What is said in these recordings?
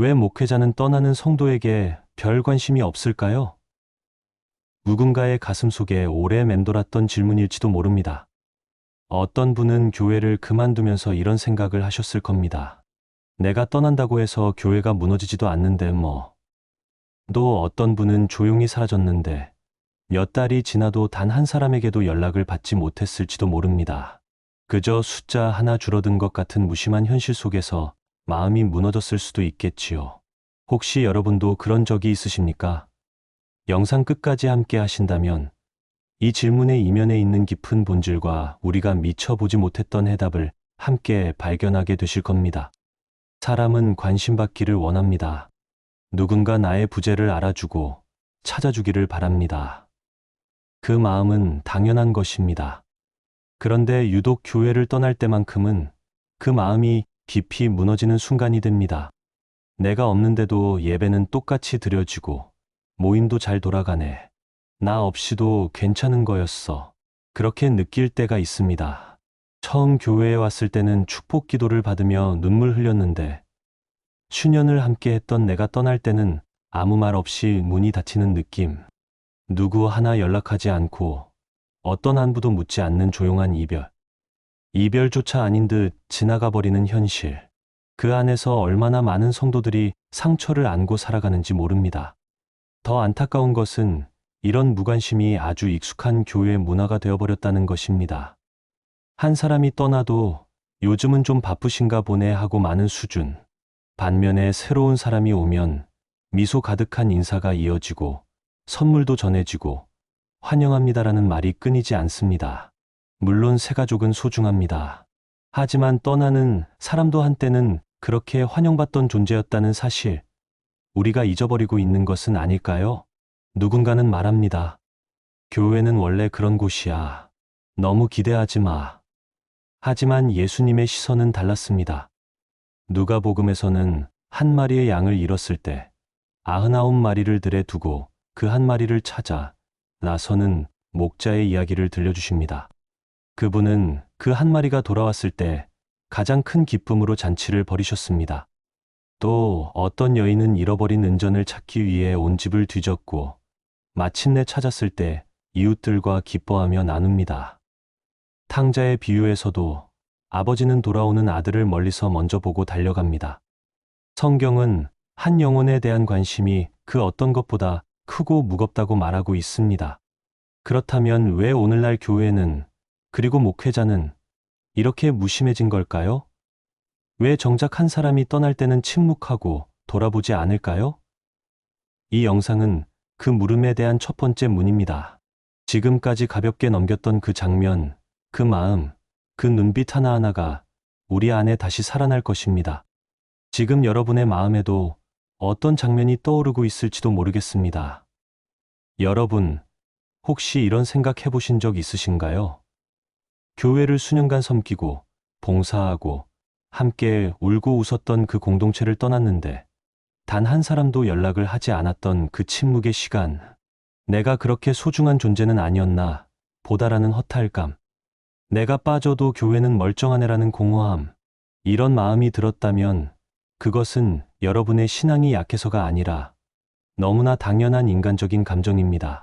왜 목회자는 떠나는 성도에게 별 관심이 없을까요? 누군가의 가슴 속에 오래 맴돌았던 질문일지도 모릅니다. 어떤 분은 교회를 그만두면서 이런 생각을 하셨을 겁니다. 내가 떠난다고 해서 교회가 무너지지도 않는데 뭐. 또 어떤 분은 조용히 사라졌는데 몇 달이 지나도 단 한 사람에게도 연락을 받지 못했을지도 모릅니다. 그저 숫자 하나 줄어든 것 같은 무심한 현실 속에서 마음이 무너졌을 수도 있겠지요. 혹시 여러분도 그런 적이 있으십니까? 영상 끝까지 함께 하신다면 이 질문의 이면에 있는 깊은 본질과 우리가 미처 보지 못했던 해답을 함께 발견하게 되실 겁니다. 사람은 관심받기를 원합니다. 누군가 나의 부재를 알아주고 찾아주기를 바랍니다. 그 마음은 당연한 것입니다. 그런데 유독 교회를 떠날 때만큼은 그 마음이 깊이 무너지는 순간이 됩니다. 내가 없는데도 예배는 똑같이 드려지고 모임도 잘 돌아가네. 나 없이도 괜찮은 거였어. 그렇게 느낄 때가 있습니다. 처음 교회에 왔을 때는 축복 기도를 받으며 눈물 흘렸는데 수년을 함께 했던 내가 떠날 때는 아무 말 없이 문이 닫히는 느낌. 누구 하나 연락하지 않고 어떤 안부도 묻지 않는 조용한 이별. 이별조차 아닌 듯 지나가 버리는 현실. 그 안에서 얼마나 많은 성도들이 상처를 안고 살아가는지 모릅니다. 더 안타까운 것은 이런 무관심이 아주 익숙한 교회 문화가 되어버렸다는 것입니다. 한 사람이 떠나도 요즘은 좀 바쁘신가 보네 하고 많은 수준. 반면에 새로운 사람이 오면 미소 가득한 인사가 이어지고 선물도 전해지고 환영합니다라는 말이 끊이지 않습니다. 물론 새 가족은 소중합니다. 하지만 떠나는 사람도 한때는 그렇게 환영받던 존재였다는 사실, 우리가 잊어버리고 있는 것은 아닐까요? 누군가는 말합니다. 교회는 원래 그런 곳이야. 너무 기대하지 마. 하지만 예수님의 시선은 달랐습니다. 누가복음에서는 한 마리의 양을 잃었을 때 아흔아홉 마리를 들에 두고 그 한 마리를 찾아 나서는 목자의 이야기를 들려주십니다. 그분은 그 한 마리가 돌아왔을 때 가장 큰 기쁨으로 잔치를 벌이셨습니다. 또 어떤 여인은 잃어버린 은전을 찾기 위해 온 집을 뒤졌고 마침내 찾았을 때 이웃들과 기뻐하며 나눕니다. 탕자의 비유에서도 아버지는 돌아오는 아들을 멀리서 먼저 보고 달려갑니다. 성경은 한 영혼에 대한 관심이 그 어떤 것보다 크고 무겁다고 말하고 있습니다. 그렇다면 왜 오늘날 교회는 그리고 목회자는 이렇게 무심해진 걸까요? 왜 정작 한 사람이 떠날 때는 침묵하고 돌아보지 않을까요? 이 영상은 그 물음에 대한 첫 번째 문입니다. 지금까지 가볍게 넘겼던 그 장면, 그 마음, 그 눈빛 하나하나가 우리 안에 다시 살아날 것입니다. 지금 여러분의 마음에도 어떤 장면이 떠오르고 있을지도 모르겠습니다. 여러분, 혹시 이런 생각 해보신 적 있으신가요? 교회를 수년간 섬기고, 봉사하고, 함께 울고 웃었던 그 공동체를 떠났는데, 단 한 사람도 연락을 하지 않았던 그 침묵의 시간, 내가 그렇게 소중한 존재는 아니었나, 보다라는 허탈감, 내가 빠져도 교회는 멀쩡한 애라는 공허함, 이런 마음이 들었다면 그것은 여러분의 신앙이 약해서가 아니라 너무나 당연한 인간적인 감정입니다.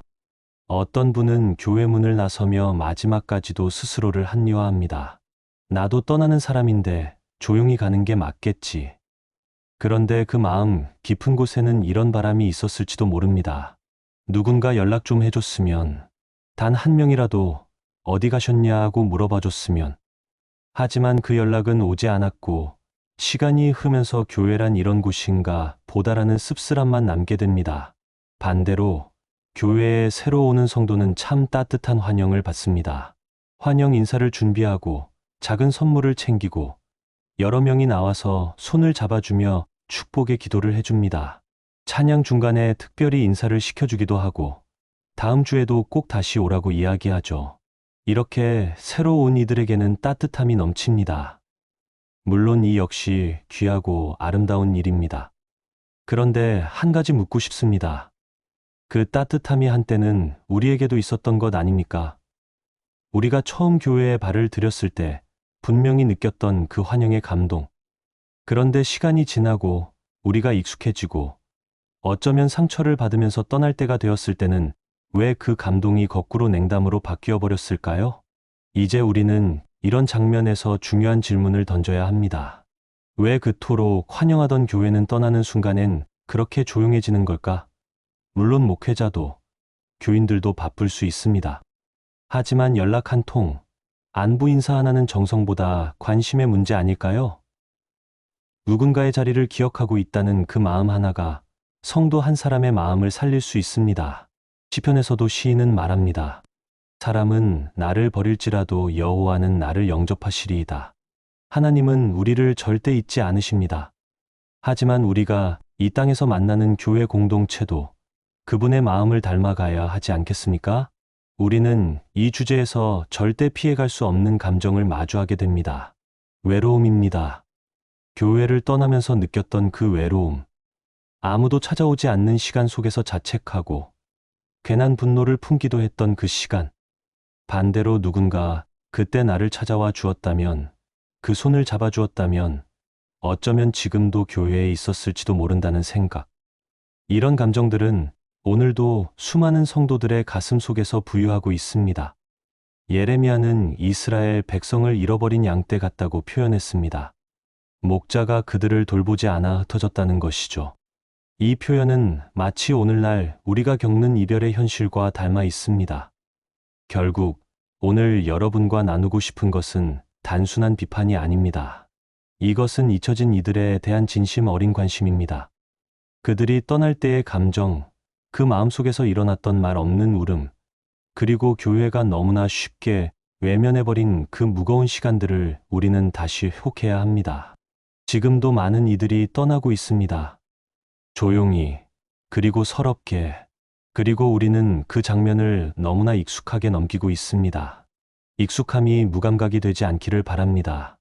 어떤 분은 교회 문을 나서며 마지막까지도 스스로를 합리화합니다. 나도 떠나는 사람인데 조용히 가는 게 맞겠지. 그런데 그 마음 깊은 곳에는 이런 바람이 있었을지도 모릅니다. 누군가 연락 좀 해줬으면, 단 한 명이라도 어디 가셨냐고 물어봐 줬으면. 하지만 그 연락은 오지 않았고, 시간이 흐면서 교회란 이런 곳인가 보다라는 씁쓸함만 남게 됩니다. 반대로 교회에 새로 오는 성도는 참 따뜻한 환영을 받습니다. 환영 인사를 준비하고 작은 선물을 챙기고 여러 명이 나와서 손을 잡아주며 축복의 기도를 해줍니다. 찬양 중간에 특별히 인사를 시켜주기도 하고 다음 주에도 꼭 다시 오라고 이야기하죠. 이렇게 새로 온 이들에게는 따뜻함이 넘칩니다. 물론 이 역시 귀하고 아름다운 일입니다. 그런데 한 가지 묻고 싶습니다. 그 따뜻함이 한때는 우리에게도 있었던 것 아닙니까? 우리가 처음 교회에 발을 들였을 때 분명히 느꼈던 그 환영의 감동. 그런데 시간이 지나고 우리가 익숙해지고 어쩌면 상처를 받으면서 떠날 때가 되었을 때는 왜 그 감동이 거꾸로 냉담으로 바뀌어 버렸을까요? 이제 우리는 이런 장면에서 중요한 질문을 던져야 합니다. 왜 그토록 환영하던 교회는 떠나는 순간엔 그렇게 조용해지는 걸까? 물론 목회자도 교인들도 바쁠 수 있습니다. 하지만 연락 한 통, 안부 인사 하나는 정성보다 관심의 문제 아닐까요? 누군가의 자리를 기억하고 있다는 그 마음 하나가 성도 한 사람의 마음을 살릴 수 있습니다. 시편에서도 시인은 말합니다. 사람은 나를 버릴지라도 여호와는 나를 영접하시리이다. 하나님은 우리를 절대 잊지 않으십니다. 하지만 우리가 이 땅에서 만나는 교회 공동체도 그분의 마음을 닮아가야 하지 않겠습니까? 우리는 이 주제에서 절대 피해갈 수 없는 감정을 마주하게 됩니다. 외로움입니다. 교회를 떠나면서 느꼈던 그 외로움. 아무도 찾아오지 않는 시간 속에서 자책하고 괜한 분노를 품기도 했던 그 시간. 반대로 누군가 그때 나를 찾아와 주었다면, 그 손을 잡아 주었다면, 어쩌면 지금도 교회에 있었을지도 모른다는 생각. 이런 감정들은 오늘도 수많은 성도들의 가슴 속에서 부유하고 있습니다. 예레미야는 이스라엘 백성을 잃어버린 양떼 같다고 표현했습니다. 목자가 그들을 돌보지 않아 흩어졌다는 것이죠. 이 표현은 마치 오늘날 우리가 겪는 이별의 현실과 닮아 있습니다. 결국 오늘 여러분과 나누고 싶은 것은 단순한 비판이 아닙니다. 이것은 잊혀진 이들에 대한 진심 어린 관심입니다. 그들이 떠날 때의 감정, 그 마음속에서 일어났던 말 없는 울음, 그리고 교회가 너무나 쉽게 외면해버린 그 무거운 시간들을 우리는 다시 회복해야 합니다. 지금도 많은 이들이 떠나고 있습니다. 조용히, 그리고 서럽게, 그리고 우리는 그 장면을 너무나 익숙하게 넘기고 있습니다. 익숙함이 무감각이 되지 않기를 바랍니다.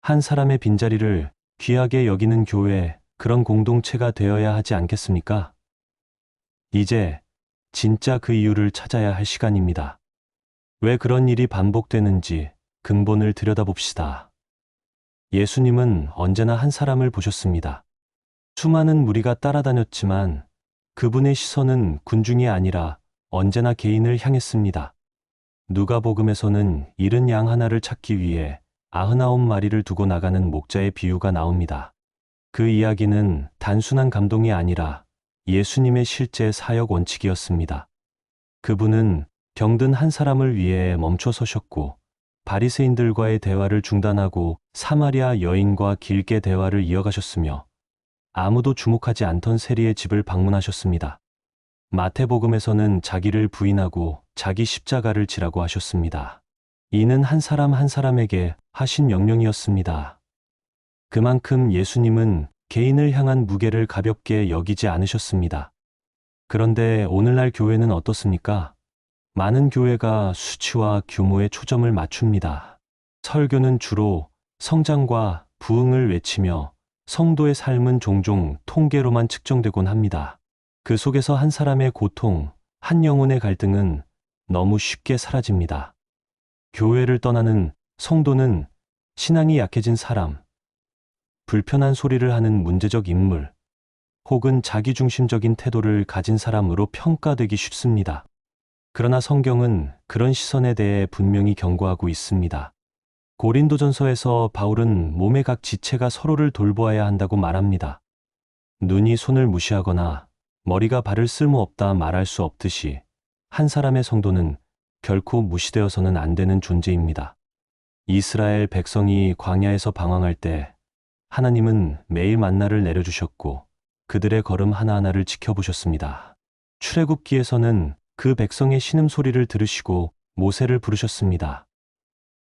한 사람의 빈자리를 귀하게 여기는 교회, 그런 공동체가 되어야 하지 않겠습니까? 이제 진짜 그 이유를 찾아야 할 시간입니다. 왜 그런 일이 반복되는지 근본을 들여다봅시다. 예수님은 언제나 한 사람을 보셨습니다. 수많은 무리가 따라다녔지만 그분의 시선은 군중이 아니라 언제나 개인을 향했습니다. 누가복음에서는 잃은 양 하나를 찾기 위해 아흔아홉 마리를 두고 나가는 목자의 비유가 나옵니다. 그 이야기는 단순한 감동이 아니라 예수님의 실제 사역 원칙이었습니다. 그분은 병든 한 사람을 위해 멈춰 서셨고 바리새인들과의 대화를 중단하고 사마리아 여인과 길게 대화를 이어가셨으며 아무도 주목하지 않던 세리의 집을 방문하셨습니다. 마태복음에서는 자기를 부인하고 자기 십자가를 지라고 하셨습니다. 이는 한 사람 한 사람에게 하신 명령이었습니다. 그만큼 예수님은 개인을 향한 무게를 가볍게 여기지 않으셨습니다. 그런데 오늘날 교회는 어떻습니까? 많은 교회가 수치와 규모에 초점을 맞춥니다. 설교는 주로 성장과 부흥을 외치며 성도의 삶은 종종 통계로만 측정되곤 합니다. 그 속에서 한 사람의 고통, 한 영혼의 갈등은 너무 쉽게 사라집니다. 교회를 떠나는 성도는 신앙이 약해진 사람, 불편한 소리를 하는 문제적 인물, 혹은 자기중심적인 태도를 가진 사람으로 평가되기 쉽습니다. 그러나 성경은 그런 시선에 대해 분명히 경고하고 있습니다. 고린도전서에서 바울은 몸의 각 지체가 서로를 돌보아야 한다고 말합니다. 눈이 손을 무시하거나 머리가 발을 쓸모없다 말할 수 없듯이 한 사람의 성도는 결코 무시되어서는 안 되는 존재입니다. 이스라엘 백성이 광야에서 방황할 때 하나님은 매일 만나를 내려주셨고 그들의 걸음 하나하나를 지켜보셨습니다. 출애굽기에서는 그 백성의 신음 소리를 들으시고 모세를 부르셨습니다.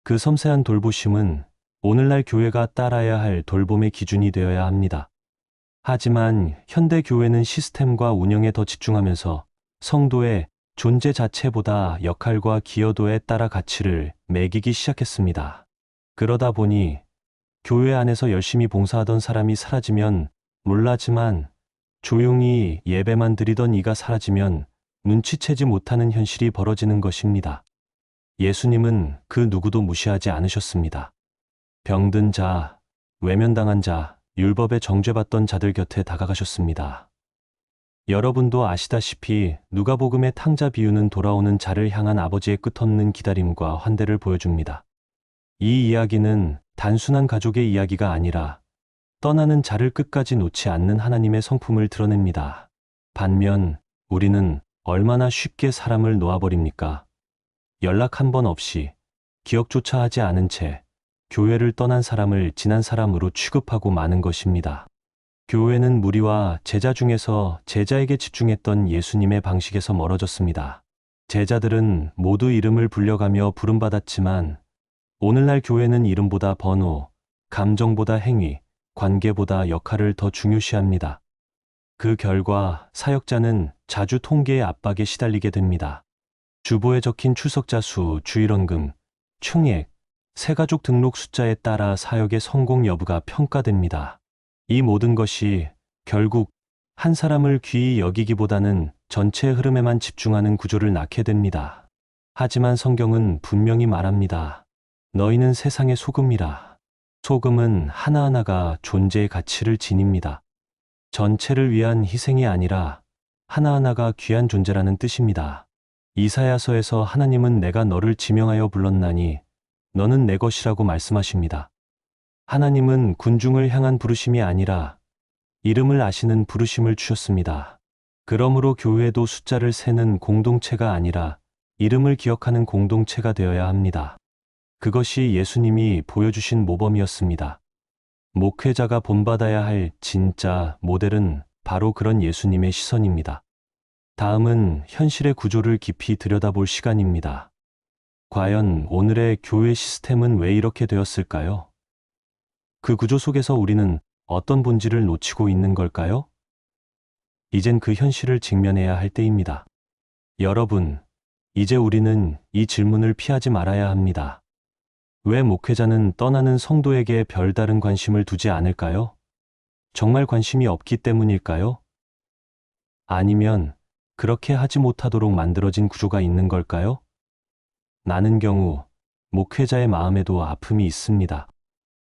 그 섬세한 돌보심은 오늘날 교회가 따라야 할 돌봄의 기준이 되어야 합니다. 하지만 현대 교회는 시스템과 운영에 더 집중하면서 성도의 존재 자체보다 역할과 기여도에 따라 가치를 매기기 시작했습니다. 그러다 보니 교회 안에서 열심히 봉사하던 사람이 사라지면 몰라지만 조용히 예배만 드리던 이가 사라지면 눈치채지 못하는 현실이 벌어지는 것입니다. 예수님은 그 누구도 무시하지 않으셨습니다. 병든 자, 외면당한 자, 율법에 정죄받던 자들 곁에 다가가셨습니다. 여러분도 아시다시피 누가복음의 탕자 비유는 돌아오는 자를 향한 아버지의 끝없는 기다림과 환대를 보여줍니다. 이 이야기는 단순한 가족의 이야기가 아니라 떠나는 자를 끝까지 놓지 않는 하나님의 성품을 드러냅니다. 반면 우리는 얼마나 쉽게 사람을 놓아버립니까? 연락 한 번 없이 기억조차 하지 않은 채 교회를 떠난 사람을 지난 사람으로 취급하고 마는 것입니다. 교회는 무리와 제자 중에서 제자에게 집중했던 예수님의 방식에서 멀어졌습니다. 제자들은 모두 이름을 불려가며 부름받았지만 오늘날 교회는 이름보다 번호, 감정보다 행위, 관계보다 역할을 더 중요시합니다. 그 결과 사역자는 자주 통계의 압박에 시달리게 됩니다. 주보에 적힌 출석자 수, 주일원금, 총액, 새가족 등록 숫자에 따라 사역의 성공 여부가 평가됩니다. 이 모든 것이 결국 한 사람을 귀히 여기기보다는 전체 흐름에만 집중하는 구조를 낳게 됩니다. 하지만 성경은 분명히 말합니다. 너희는 세상의 소금이라. 소금은 하나하나가 존재의 가치를 지닙니다. 전체를 위한 희생이 아니라 하나하나가 귀한 존재라는 뜻입니다. 이사야서에서 하나님은 내가 너를 지명하여 불렀나니 너는 내 것이라고 말씀하십니다. 하나님은 군중을 향한 부르심이 아니라 이름을 아시는 부르심을 주셨습니다. 그러므로 교회도 숫자를 세는 공동체가 아니라 이름을 기억하는 공동체가 되어야 합니다. 그것이 예수님이 보여주신 모범이었습니다. 목회자가 본받아야 할 진짜 모델은 바로 그런 예수님의 시선입니다. 다음은 현실의 구조를 깊이 들여다볼 시간입니다. 과연 오늘의 교회 시스템은 왜 이렇게 되었을까요? 그 구조 속에서 우리는 어떤 본질을 놓치고 있는 걸까요? 이젠 그 현실을 직면해야 할 때입니다. 여러분, 이제 우리는 이 질문을 피하지 말아야 합니다. 왜 목회자는 떠나는 성도에게 별다른 관심을 두지 않을까요? 정말 관심이 없기 때문일까요? 아니면 그렇게 하지 못하도록 만들어진 구조가 있는 걸까요? 나는 경우 목회자의 마음에도 아픔이 있습니다.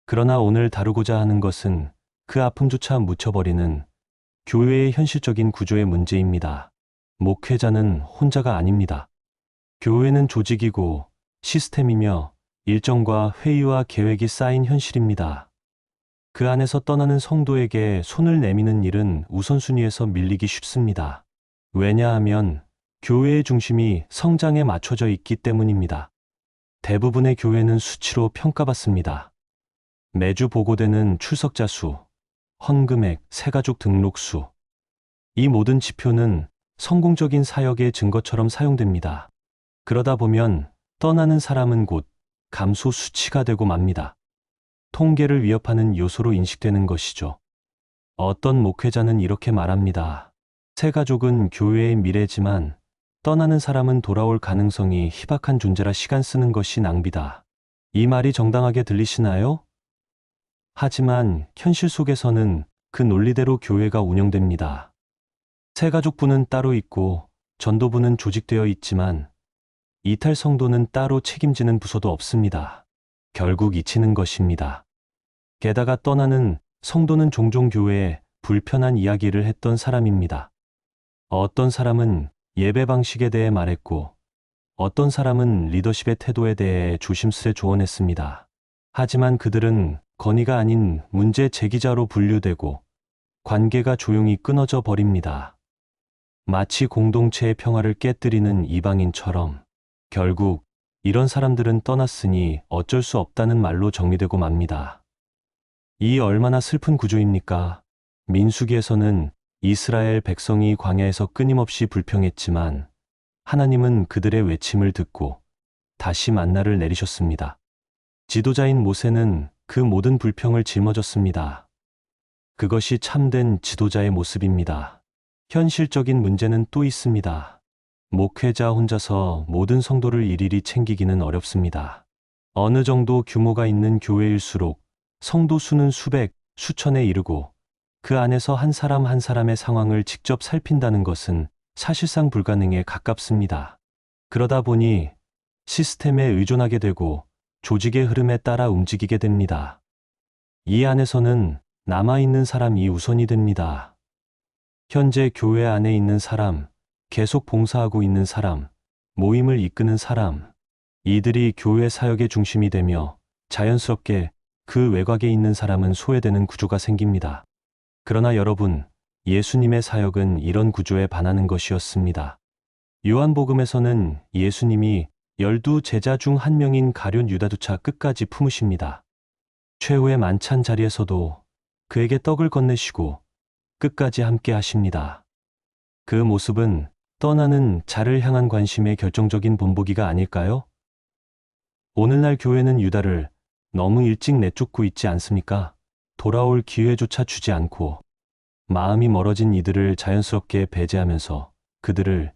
그러나 오늘 다루고자 하는 것은 그 아픔조차 묻혀버리는 교회의 현실적인 구조의 문제입니다. 목회자는 혼자가 아닙니다. 교회는 조직이고 시스템이며 일정과 회의와 계획이 쌓인 현실입니다. 그 안에서 떠나는 성도에게 손을 내미는 일은 우선순위에서 밀리기 쉽습니다. 왜냐하면 교회의 중심이 성장에 맞춰져 있기 때문입니다. 대부분의 교회는 수치로 평가받습니다. 매주 보고되는 출석자 수, 헌금액, 새가족 등록 수. 이 모든 지표는 성공적인 사역의 증거처럼 사용됩니다. 그러다 보면 떠나는 사람은 곧 감소 수치가 되고 맙니다. 통계를 위협하는 요소로 인식되는 것이죠. 어떤 목회자는 이렇게 말합니다. 새 가족은 교회의 미래지만 떠나는 사람은 돌아올 가능성이 희박한 존재라 시간 쓰는 것이 낭비다. 이 말이 정당하게 들리시나요? 하지만 현실 속에서는 그 논리대로 교회가 운영됩니다. 새 가족부는 따로 있고 전도부는 조직되어 있지만 이탈 성도는 따로 책임지는 부서도 없습니다. 결국 잊히는 것입니다. 게다가 떠나는 성도는 종종 교회에 불편한 이야기를 했던 사람입니다. 어떤 사람은 예배 방식에 대해 말했고, 어떤 사람은 리더십의 태도에 대해 조심스레 조언했습니다. 하지만 그들은 건의가 아닌 문제 제기자로 분류되고 관계가 조용히 끊어져 버립니다. 마치 공동체의 평화를 깨뜨리는 이방인처럼 결국 이런 사람들은 떠났으니 어쩔 수 없다는 말로 정리되고 맙니다. 이 얼마나 슬픈 구조입니까? 민수기에서는 이스라엘 백성이 광야에서 끊임없이 불평했지만 하나님은 그들의 외침을 듣고 다시 만나를 내리셨습니다. 지도자인 모세는 그 모든 불평을 짊어졌습니다. 그것이 참된 지도자의 모습입니다. 현실적인 문제는 또 있습니다. 목회자 혼자서 모든 성도를 일일이 챙기기는 어렵습니다. 어느 정도 규모가 있는 교회일수록 성도 수는 수백, 수천에 이르고 그 안에서 한 사람 한 사람의 상황을 직접 살핀다는 것은 사실상 불가능에 가깝습니다. 그러다 보니 시스템에 의존하게 되고 조직의 흐름에 따라 움직이게 됩니다. 이 안에서는 남아있는 사람이 우선이 됩니다. 현재 교회 안에 있는 사람, 계속 봉사하고 있는 사람, 모임을 이끄는 사람, 이들이 교회 사역의 중심이 되며 자연스럽게 그 외곽에 있는 사람은 소외되는 구조가 생깁니다. 그러나 여러분, 예수님의 사역은 이런 구조에 반하는 것이었습니다. 요한복음에서는 예수님이 열두 제자 중 한 명인 가룟 유다조차 끝까지 품으십니다. 최후의 만찬 자리에서도 그에게 떡을 건네시고 끝까지 함께 하십니다. 그 모습은 떠나는 자를 향한 관심의 결정적인 본보기가 아닐까요? 오늘날 교회는 유다를 너무 일찍 내쫓고 있지 않습니까? 돌아올 기회조차 주지 않고 마음이 멀어진 이들을 자연스럽게 배제하면서 그들을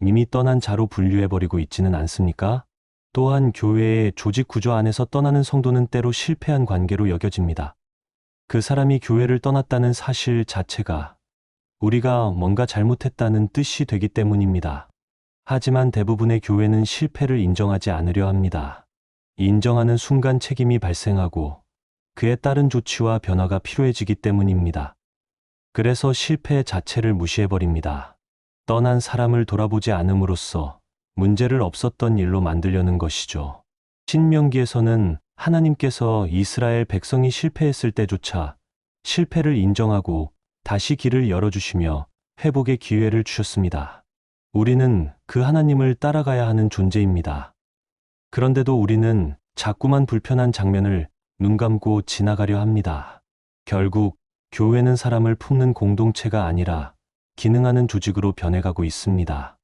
이미 떠난 자로 분류해버리고 있지는 않습니까? 또한 교회의 조직 구조 안에서 떠나는 성도는 때로 실패한 관계로 여겨집니다. 그 사람이 교회를 떠났다는 사실 자체가 우리가 뭔가 잘못했다는 뜻이 되기 때문입니다. 하지만 대부분의 교회는 실패를 인정하지 않으려 합니다. 인정하는 순간 책임이 발생하고 그에 따른 조치와 변화가 필요해지기 때문입니다. 그래서 실패 자체를 무시해버립니다. 떠난 사람을 돌아보지 않음으로써 문제를 없었던 일로 만들려는 것이죠. 신명기에서는 하나님께서 이스라엘 백성이 실패했을 때조차 실패를 인정하고 다시 길을 열어주시며 회복의 기회를 주셨습니다. 우리는 그 하나님을 따라가야 하는 존재입니다. 그런데도 우리는 자꾸만 불편한 장면을 눈 감고 지나가려 합니다. 결국 교회는 사람을 품는 공동체가 아니라 기능하는 조직으로 변해가고 있습니다.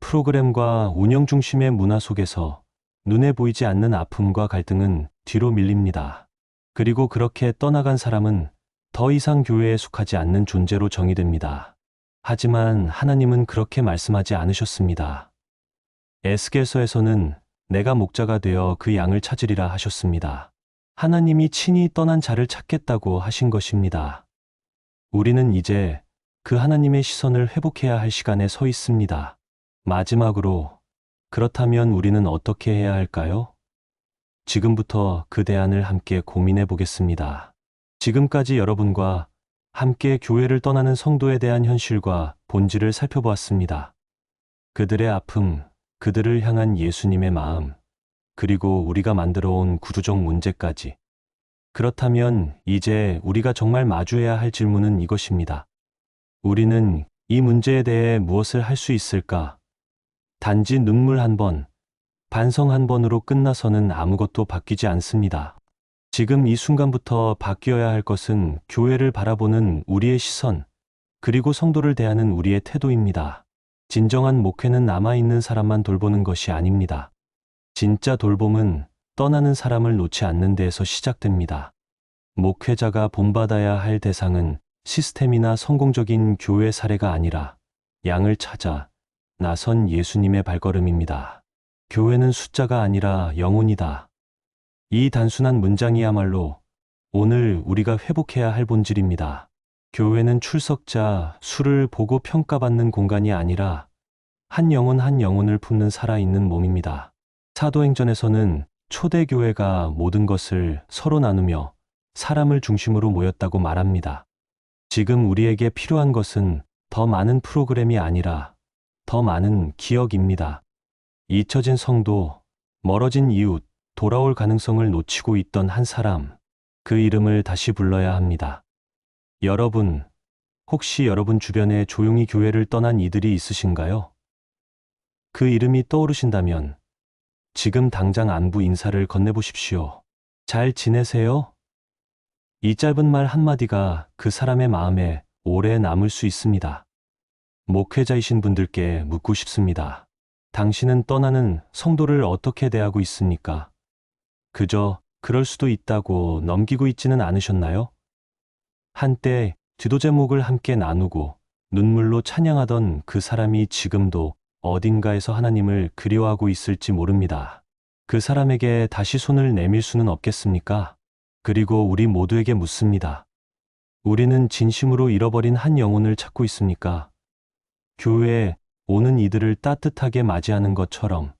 프로그램과 운영 중심의 문화 속에서 눈에 보이지 않는 아픔과 갈등은 뒤로 밀립니다. 그리고 그렇게 떠나간 사람은 더 이상 교회에 속하지 않는 존재로 정의됩니다. 하지만 하나님은 그렇게 말씀하지 않으셨습니다. 에스겔서에서는 내가 목자가 되어 그 양을 찾으리라 하셨습니다. 하나님이 친히 떠난 자를 찾겠다고 하신 것입니다. 우리는 이제 그 하나님의 시선을 회복해야 할 시간에 서 있습니다. 마지막으로, 그렇다면 우리는 어떻게 해야 할까요? 지금부터 그 대안을 함께 고민해 보겠습니다. 지금까지 여러분과 함께 교회를 떠나는 성도에 대한 현실과 본질을 살펴보았습니다. 그들의 아픔, 그들을 향한 예수님의 마음, 그리고 우리가 만들어 온 구조적 문제까지. 그렇다면 이제 우리가 정말 마주해야 할 질문은 이것입니다. 우리는 이 문제에 대해 무엇을 할 수 있을까? 단지 눈물 한 번, 반성 한 번으로 끝나서는 아무것도 바뀌지 않습니다. 지금 이 순간부터 바뀌어야 할 것은 교회를 바라보는 우리의 시선, 그리고 성도를 대하는 우리의 태도입니다. 진정한 목회는 남아있는 사람만 돌보는 것이 아닙니다. 진짜 돌봄은 떠나는 사람을 놓지 않는 데에서 시작됩니다. 목회자가 본받아야 할 대상은 시스템이나 성공적인 교회 사례가 아니라 양을 찾아 나선 예수님의 발걸음입니다. 교회는 숫자가 아니라 영혼이다. 이 단순한 문장이야말로 오늘 우리가 회복해야 할 본질입니다. 교회는 출석자 수를 보고 평가받는 공간이 아니라 한 영혼 한 영혼을 품는 살아있는 몸입니다. 사도행전에서는 초대교회가 모든 것을 서로 나누며 사람을 중심으로 모였다고 말합니다. 지금 우리에게 필요한 것은 더 많은 프로그램이 아니라 더 많은 기억입니다. 잊혀진 성도, 멀어진 이웃, 돌아올 가능성을 놓치고 있던 한 사람, 그 이름을 다시 불러야 합니다. 여러분, 혹시 여러분 주변에 조용히 교회를 떠난 이들이 있으신가요? 그 이름이 떠오르신다면 지금 당장 안부 인사를 건네보십시오. 잘 지내세요? 이 짧은 말 한마디가 그 사람의 마음에 오래 남을 수 있습니다. 목회자이신 분들께 묻고 싶습니다. 당신은 떠나는 성도를 어떻게 대하고 있습니까? 그저 그럴 수도 있다고 넘기고 있지는 않으셨나요? 한때 뒤도 제목을 함께 나누고 눈물로 찬양하던 그 사람이 지금도 어딘가에서 하나님을 그리워하고 있을지 모릅니다. 그 사람에게 다시 손을 내밀 수는 없겠습니까? 그리고 우리 모두에게 묻습니다. 우리는 진심으로 잃어버린 한 영혼을 찾고 있습니까? 교회에 오는 이들을 따뜻하게 맞이하는 것처럼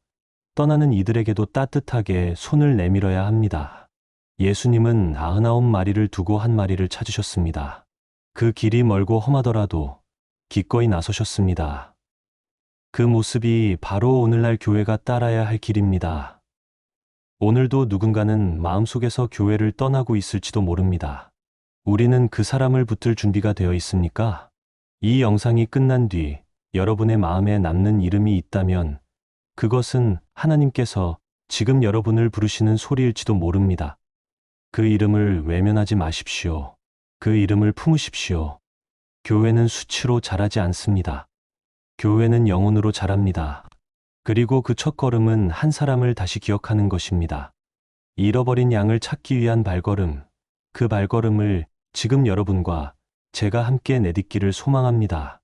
떠나는 이들에게도 따뜻하게 손을 내밀어야 합니다. 예수님은 99마리를 두고 한 마리를 찾으셨습니다. 그 길이 멀고 험하더라도 기꺼이 나서셨습니다. 그 모습이 바로 오늘날 교회가 따라야 할 길입니다. 오늘도 누군가는 마음속에서 교회를 떠나고 있을지도 모릅니다. 우리는 그 사람을 붙들 준비가 되어 있습니까? 이 영상이 끝난 뒤 여러분의 마음에 남는 이름이 있다면 그것은 하나님께서 지금 여러분을 부르시는 소리일지도 모릅니다. 그 이름을 외면하지 마십시오. 그 이름을 품으십시오. 교회는 수치로 자라지 않습니다. 교회는 영혼으로 자랍니다. 그리고 그 첫 걸음은 한 사람을 다시 기억하는 것입니다. 잃어버린 양을 찾기 위한 발걸음, 그 발걸음을 지금 여러분과 제가 함께 내딛기를 소망합니다.